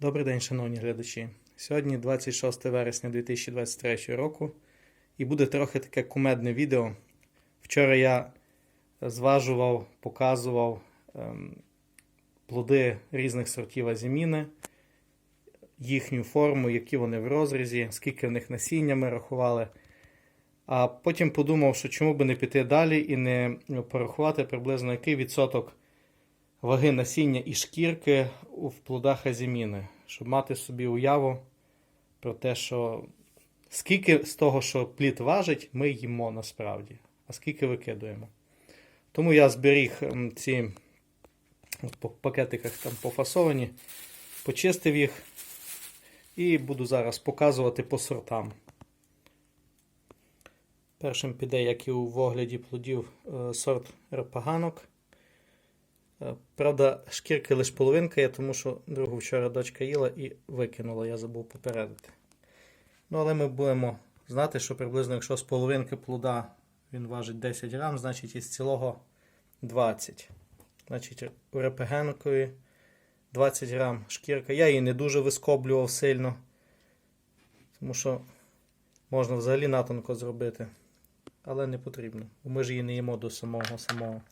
Добрий день, шановні глядачі. Сьогодні 26 вересня 2023 року, і буде трохи таке кумедне відео. Вчора я зважував, показував ем, плоди різних сортів азіміни, їхню форму, які вони в розрізі, скільки в них насіння ми рахували. А потім подумав, що чому би не піти далі і не порахувати приблизно який відсоток ваги насіння і шкірки в плодах азіміни, щоб мати собі уяву про те, що скільки з того, що плід важить, ми їмо насправді, а скільки викидуємо. Тому я зберіг ці от по пакетиках там пофасовані, почистив їх і буду зараз показувати по сортам. Першим піде, як і у вигляді плодів, е, сорт репаганок. Е, Правда, шкірки лише половинка є, тому що другу вчора дочка їла і викинула, я забув попередити. Ну, але ми будемо знати, що приблизно, якщо з половинки плода він важить 10 грам, значить із цілого 20. Значить, у репегенкові 20 грам шкірка. Я її не дуже вискоблював сильно, тому що можна взагалі натонко зробити. Але не потрібно. Ми ж її не їмо до самого самого.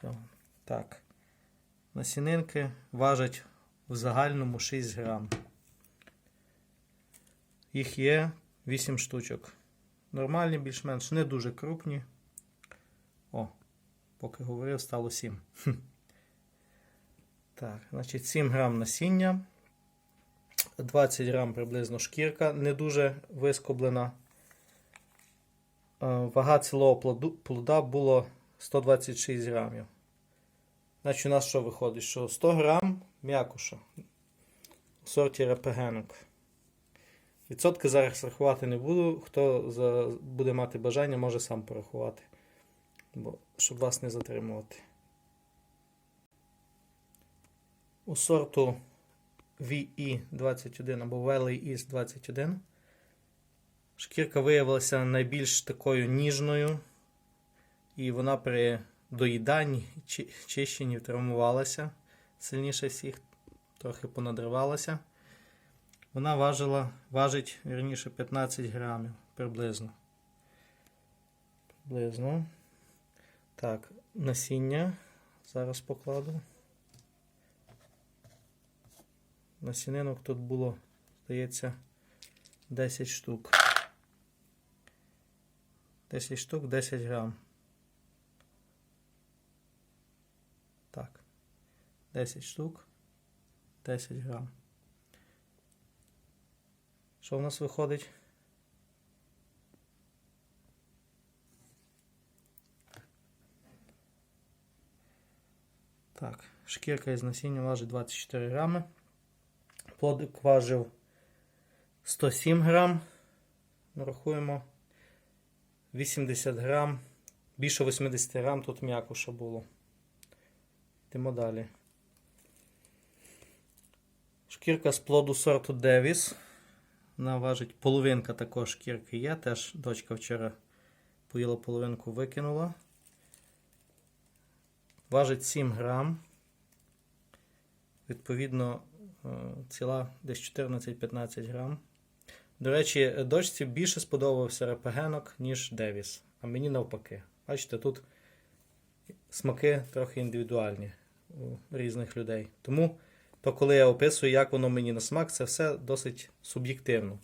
цього. Так. Насінинки важать в загальному 6 грам. Їх є 8 штучок. Нормальні, більш-менш, не дуже крупні. О, поки говорив, стало 7. Так, значить 7 грам насіння. 20 грам приблизно шкірка, не дуже вискоблена. Е, Вага цілого плода було 126 грамів. Значить, у нас що виходить? Що 100 грам м'якуша у сорті репегенок. Відсотки зараз рахувати не буду. Хто за, буде мати бажання, може сам порахувати. Бо, щоб вас не затримувати. У сорту VE21 або Valley East 21 шкірка виявилася найбільш такою ніжною, і вона при доїданні, чи- чищенні травмувалася сильніше всіх, трохи понадривалася. Вона важила, важить вірніше 15 грамів приблизно. Приблизно. Так, насіння. Зараз покладу. Насінинок тут було, здається, 10 штук. 10 штук, 10 грам. Так. 10 штук. 10 грам. Що в нас виходить? Так, шкірка із насіння важить 24 грами. Плодик важив 107 грам. Нарахуємо 80 грам. Більше 80 грам тут м'якуша було. Йдемо далі. Шкірка з плоду сорту Девіс. Вона важить половинка також шкірки є. Теж дочка вчора поїла половинку, викинула. Важить 7 грам. Відповідно, е, ціла десь 14-15 грам. До речі, дочці більше сподобався репегенок, ніж Девіс. А мені навпаки. Бачите, тут смаки трохи індивідуальні у різних людей. Тому, то коли я описую, як воно мені на смак, це все досить суб'єктивно.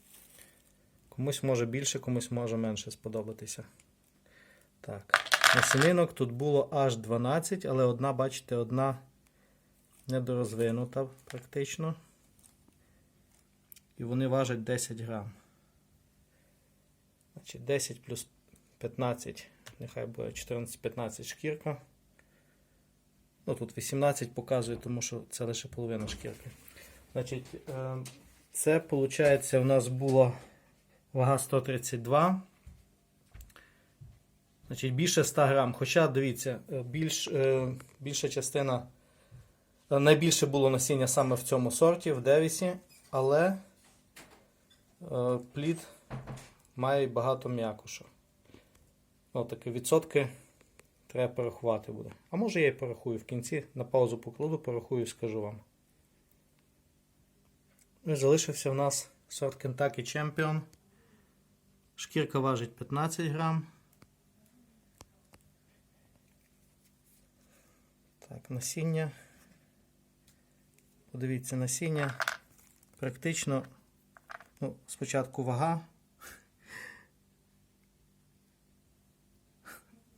Комусь може більше, комусь може менше сподобатися. Так, насінинок тут було аж 12, але одна, бачите, одна недорозвинута практично. І вони важать 10 грам. Значить, 10 плюс 15, нехай буде 14-15 шкірка. Ну, тут 18 показує, тому що це лише половина шкірки. Значить, е, це, виходить, у нас була вага 132. Значить, більше 100 грам. Хоча, дивіться, е, більш, е, більша частина, найбільше було насіння саме в цьому сорті, в Девісі, але плід має багато м'якуша. Ну, такі відсотки треба порахувати буде. А може я і порахую в кінці, на паузу покладу, порахую і скажу вам. Ну залишився в нас сорт Kentucky Champion. Шкірка важить 15 грам. Так, насіння. Подивіться насіння. Практично, ну, спочатку вага.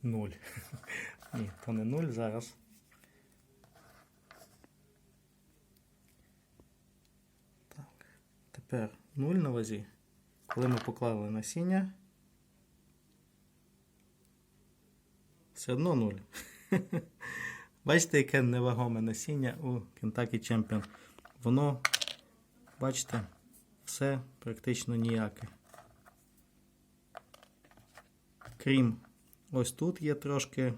Нуль. Ні, то не нуль зараз. Так, тепер нуль на вазі. Коли ми поклали насіння. Все одно нуль. Бачите, яке невагоме насіння у Kentucky Champion. Воно, бачите, все практично ніяке. Крім ось тут є трошки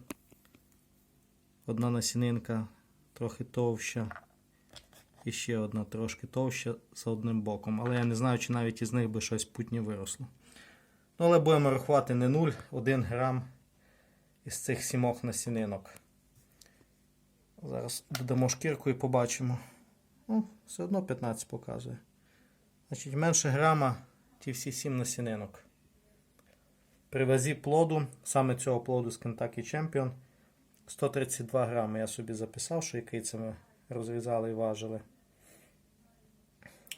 одна насінинка трохи товща. І ще одна трошки товща за одним боком. Але я не знаю, чи навіть із них би щось путнє виросло. Ну, але будемо рахувати не 0, 1 грам із цих сімох насінинок. Зараз додамо шкірку і побачимо. Ну, все одно 15 показує. Значить, менше грама ті всі 7 насінинок. При вазі плоду, саме цього плоду з Kentucky Champion, 132 грами. Я собі записав, що який це ми розрізали і важили.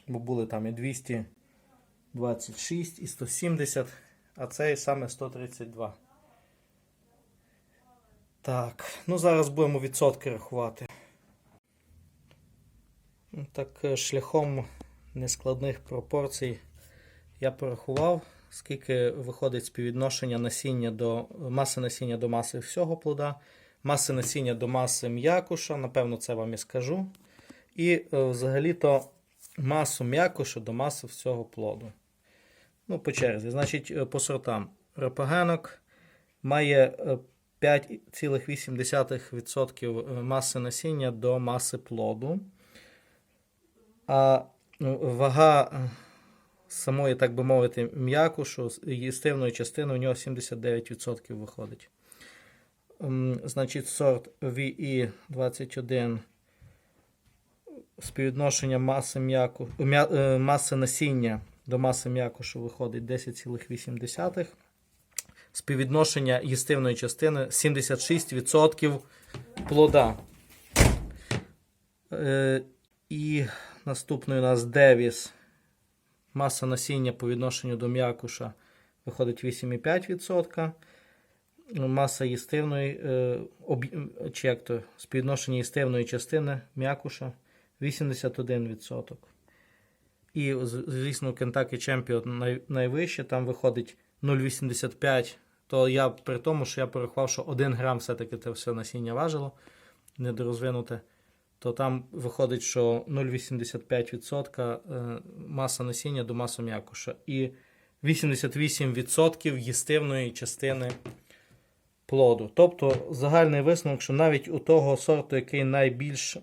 Бо були там і 226, і 170, а цей саме 132. Так, ну зараз будемо відсотки рахувати. Так, е, шляхом нескладних пропорцій я порахував, скільки виходить співвідношення насіння до маси насіння до маси всього плода, маси насіння до маси м'якуша, напевно, це вам і скажу. І е, взагалі-то масу м'якуша до маси всього плоду. Ну, по черзі. Значить, е, по сортам. Репагенок має е, 5,8% маси насіння до маси плоду. А ну, вага е, самої, так би мовити, м'якушу, їстивної частини у нього 79% виходить. Значить, сорт VE21 співвідношення маси, м'яку, м'я, е, маси насіння до маси м'якушу виходить 10,8. Співвідношення їстивної частини 76% плода. Е, і наступний у нас Девіс. Маса насіння по відношенню до м'якуша виходить 8,5%. Маса їстивної, е, чи як то, співвідношення їстивної частини м'якуша 81%. І, звісно, Champion най, найвище, там виходить 0,85. То я при тому, що я порахував, що 1 грам все-таки це все насіння важило, недорозвинуте, то там виходить, що 0,85% е, маса насіння до маси м'якуша. І 88% їстивної частини плоду. Тобто загальний висновок, що навіть у того сорту, який найбільш е,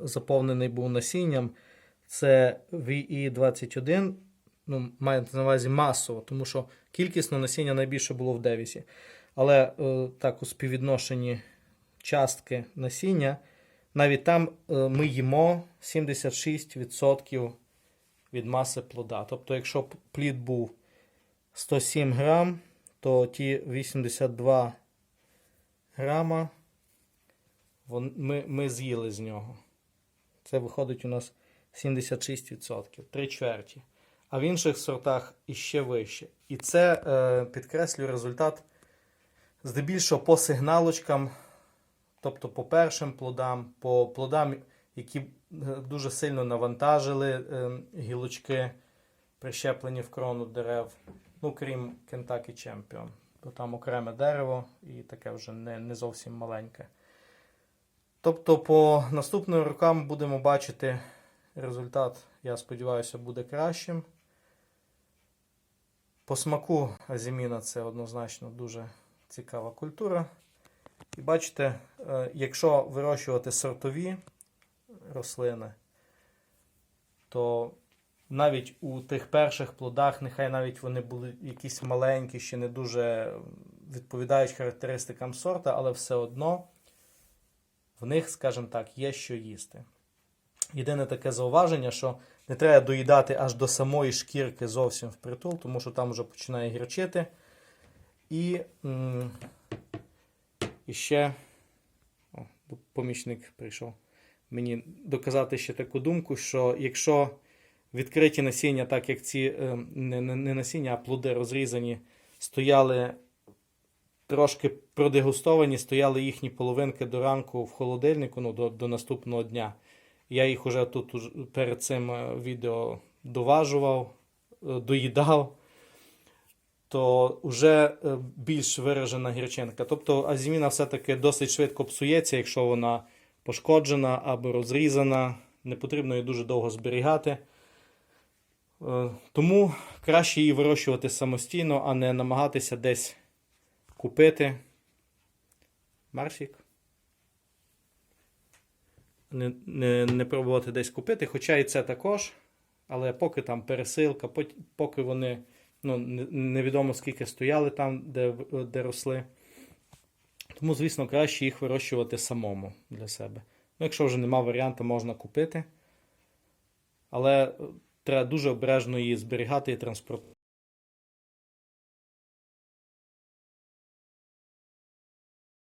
заповнений був насінням, це VE21, ну, мається на увазі масово, тому що кількісно насіння найбільше було в Девісі. Але е, так, у співвідношенні частки насіння, навіть там е, ми їмо 76% від маси плода. Тобто, якщо плід був 107 грам, то ті 82 грама ми, ми з'їли з нього. Це виходить у нас 76%, три чверті. А в інших сортах іще вище. І це е, результат здебільшого по сигналочкам, тобто по першим плодам, по плодам, які е, дуже сильно навантажили е, гілочки, прищеплені в крону дерев, ну крім Kentucky Champion. Бо там окреме дерево і таке вже не, не зовсім маленьке. Тобто, по наступним рокам будемо бачити результат, я сподіваюся, буде кращим. По смаку азіміна це однозначно дуже цікава культура. І бачите, е, якщо вирощувати сортові рослини, то навіть у тих перших плодах, нехай навіть вони були якісь маленькі, ще не дуже відповідають характеристикам сорта, але все одно в них, скажімо так, є що їсти. Єдине таке зауваження, що не треба доїдати аж до самої шкірки зовсім впритул, тому що там вже починає гірчити. І, і ще о, помічник прийшов мені доказати ще таку думку, що якщо відкриті насіння, так як ці е, не, не, насіння, а плоди розрізані, стояли трошки продегустовані, стояли їхні половинки до ранку в холодильнику, ну, до, до наступного дня. Я їх уже тут перед цим е, відео доважував, е, доїдав, то вже е, більш виражена гірчинка. Тобто азіміна все-таки досить швидко псується, якщо вона пошкоджена або розрізана. Не потрібно її дуже довго зберігати. Е, Тому краще її вирощувати самостійно, а не намагатися десь купити. Марсік. Не, не, не пробувати десь купити, хоча і це також. Але поки там пересилка, поки вони ну, невідомо скільки стояли там, де, де росли. Тому, звісно, краще їх вирощувати самому для себе. Ну, якщо вже нема варіанту, можна купити. Але е, треба дуже обережно її зберігати і транспортувати.